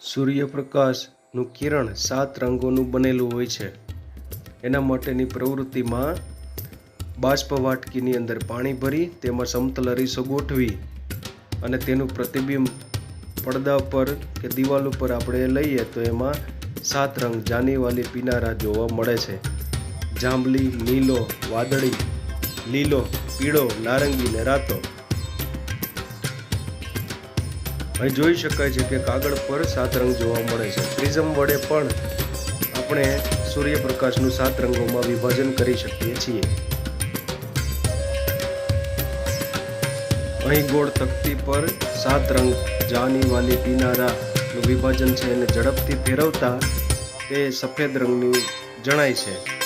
સૂર્યપ્રકાશનું કિરણ સાત રંગોનું બનેલું હોય છે. એના માટેની પ્રવૃત્તિમાં બાષ્પ વાટકીની અંદર પાણી ભરી, તેમાં સમતલ અરીસો ગોઠવી અને તેનું પ્રતિબિંબ પડદા પર કે દિવાલ ઉપર આપણે લઈએ તો એમાં સાત રંગ જાનીવાલી પીનારા જોવા મળે છે. જાંબલી નીલો વાદળી, લીલો, પીળો, નારંગી ને રાતો અહીં જોઈ શકાય છે કે કાગળ પર સાત રંગ જોવા મળે છે. પ્રિઝમ વડે પણ આપણે સૂર્યપ્રકાશનું સાત રંગોમાં વિભાજન કરી શકીએ છીએ. અહીં ગોળ તકતી પર સાત રંગ જાની વાલી પીનારાનું વિભાજન છે એને ઝડપથી ફેરવતા તે સફેદ રંગની જણાય છે.